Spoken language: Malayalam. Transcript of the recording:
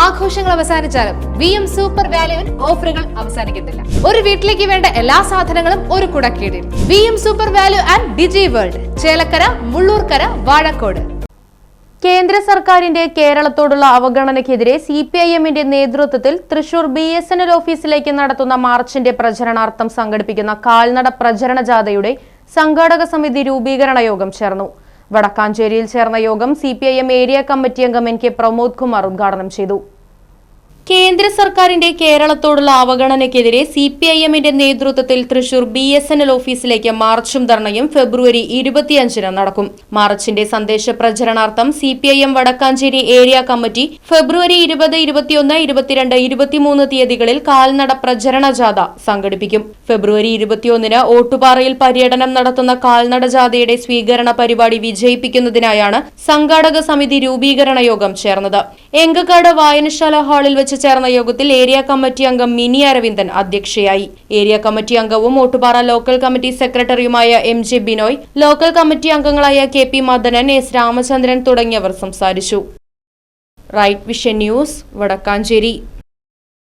ആഘോഷങ്ങൾ അവസാനിച്ചാലും വി എം സൂപ്പർ വാല്യുവിൽ ഓഫറുകൾ അവസാനിക്കുന്നില്ല. ഒരു വീട്ടിലേക്ക് വേണ്ട എല്ലാ സാധനങ്ങളും ഒരു കുടക്കീടിൽ. V M super value and digi world Chelakkara Mullurkara Vazhakode. കേന്ദ്ര സർക്കാരിന്റെ കേരളത്തോടുള്ള അവഗണനയ്ക്കെതിരെ സി പി ഐ എമ്മിന്റെ നേതൃത്വത്തിൽ Thrissur B S N L ഓഫീസിലേക്ക് നടത്തുന്ന മാർച്ചിന്റെ പ്രചരണാർത്ഥം സംഘടിപ്പിക്കുന്ന കാൽനട പ്രചരണ ജാഥയുടെ സംഘാടക സമിതി രൂപീകരണ യോഗം ചേർന്നു. വടക്കാഞ്ചേരിയിൽ ചേർന്ന യോഗം സി ഏരിയ കമ്മിറ്റി അംഗം എൻ കെ പ്രമോദ് കുമാർ ഉദ്ഘാടനം ചെയ്തു കേന്ദ്ര സർക്കാരിന്റെ കേരളത്തോടുള്ള അവഗണനയ്ക്കെതിരെ സി പി ഐ എമ്മിന്റെ നേതൃത്വത്തിൽ Thrissur B S N L ഓഫീസിലേക്ക് മാർച്ചും ധർണയും ഫെബ്രുവരി ഇരുപത്തിയഞ്ചിന് നടക്കും. മാർച്ചിന്റെ സന്ദേശ പ്രചരണാർത്ഥം C P I M Vadakkanchery area committee ഫെബ്രുവരി ഇരുപത് ഇരുപത്തിയൊന്ന് ഇരുപത്തിരണ്ട് ഇരുപത്തിമൂന്ന് തീയതികളിൽ കാൽനട പ്രചരണ ജാഥ സംഘടിപ്പിക്കും. ഫെബ്രുവരി ഇരുപത്തിയൊന്നിന് ഓട്ടുപാറയിൽ പര്യടനം നടത്തുന്ന കാൽനട ജാഥയുടെ സ്വീകരണ പരിപാടി വിജയിപ്പിക്കുന്നതിനായാണ് സംഘാടക സമിതി രൂപീകരണ യോഗം ചേർന്നത്. എങ്കക്കാട് വായനശാല ഹാളിൽ വെച്ച് ചേർന്ന യോഗത്തിൽ ഏരിയ കമ്മിറ്റി അംഗം മിനി അരവിന്ദൻ അധ്യക്ഷയായി. ഏരിയ കമ്മിറ്റി അംഗവും ഓട്ടുപാറ ലോക്കൽ കമ്മിറ്റി സെക്രട്ടറിയുമായ M J Binoy local committee അംഗങ്ങളായ K P Madanan S Ramachandran തുടങ്ങിയവർ സംസാരിച്ചു. Right vision news Vadakkanchery.